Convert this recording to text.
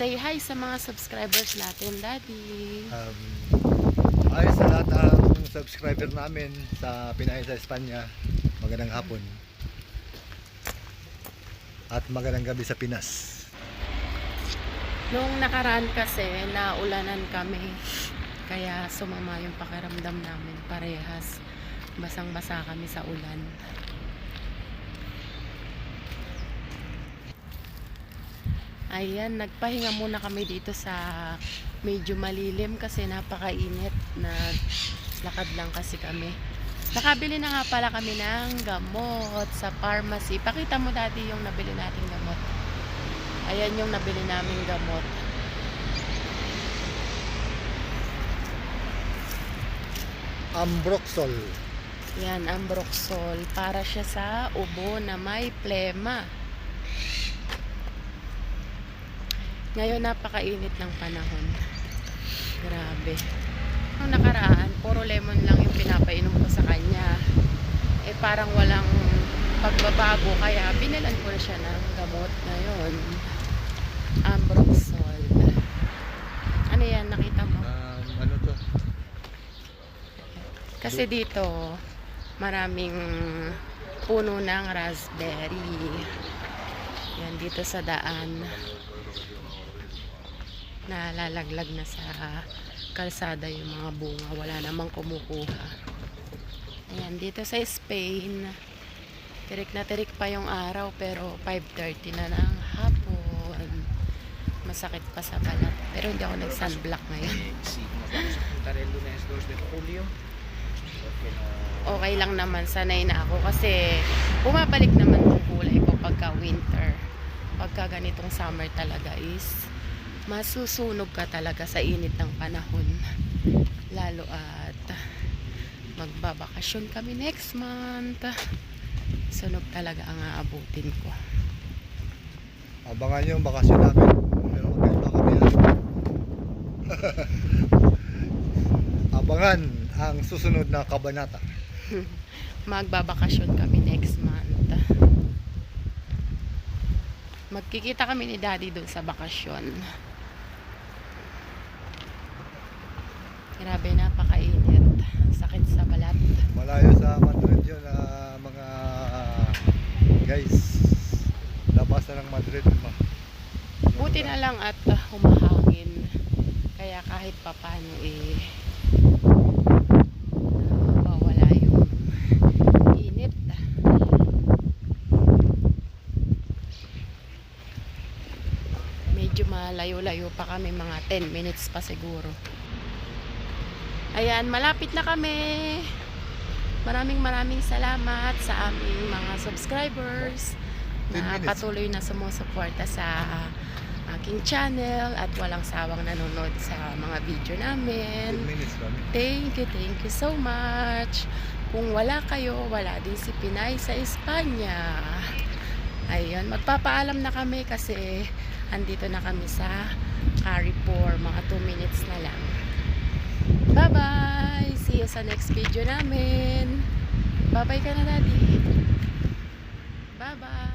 Say hi sa mga subscribers natin, Daddy. Um, ayos sa lahat ng subscriber namin sa Pinay sa Espanya. Magandang hapon. At magandang gabi sa Pinas. Noong nakaraan kasi, naulanan kami. Kaya sumama yung pakiramdam namin parehas. Basang-basa kami sa ulan. Ayan, nagpahinga muna kami dito sa medyo malilim kasi napakainit. Naglakad lang kasi kami. Nakabili na nga pala kami ng gamot sa pharmacy. Pakita mo dati yung nabili nating gamot. Ayan yung nabili naming gamot. Ambroxol. Yan, Ambroxol. Para siya sa ubo na may plema. Ngayon, napakainit ng panahon. Grabe. Nung nakaraan, puro lemon lang yung pinapainom ko sa kanya. Eh, parang walang pagbabago. Kaya, binilan ko na siya ng gamot ngayon. Ambroxol. Ano yan? Nakita mo? Um, ano to? Kasi dito, maraming puno ng raspberry. Yan, dito sa daan. Nalalaglag na sa kalsada yung mga bunga. Wala namang kumukuha. Ayan, dito sa Spain, tirik na tirik pa yung araw pero 5.30 na ng hapon. Masakit pa sa balat. Pero hindi ako nag-sunblock ngayon. Sí, nos vamos a juntar el lunes 2 de julio. Porque no. okay lang naman, sanay na ako kasi bumabalik naman yung kulay ko pagka winter. Pagka ganitong summer talaga is masusunog ka talaga sa init ng panahon. Lalo at magbabakasyon kami next month. Sunog talaga ang aabutin ko. Abangan nyo yung bakasyon namin. Pero magkaiba kami. Abangan ang susunod na kabanata. Magbabakasyon kami next month. Magkikita kami ni Daddy doon sa bakasyon. Grabe, napakainit. Sakit sa balat. Malayo sa Madrid yun na mga guys. Labas na ng Madrid. Ma. Buti na lang at uh, humahangin. Kaya kahit papano eh. Medyo malayo-layo pa kami, mga 10 minutes pa siguro. Ayan, malapit na kami. Maraming maraming salamat sa aming mga subscribers 10 na patuloy na sumusuporta sa aking channel at walang sawang nanonood sa mga video 10 namin. Thank you, thank you so much. Kung wala kayo, wala din si Pinay sa Espanya. Ayun, magpapaalam na kami kasi andito na kami sa Carrefour. Mga 2 minutes na lang. Bye-bye! See you sa next video namin. Bye-bye ka na, Daddy. Bye-bye!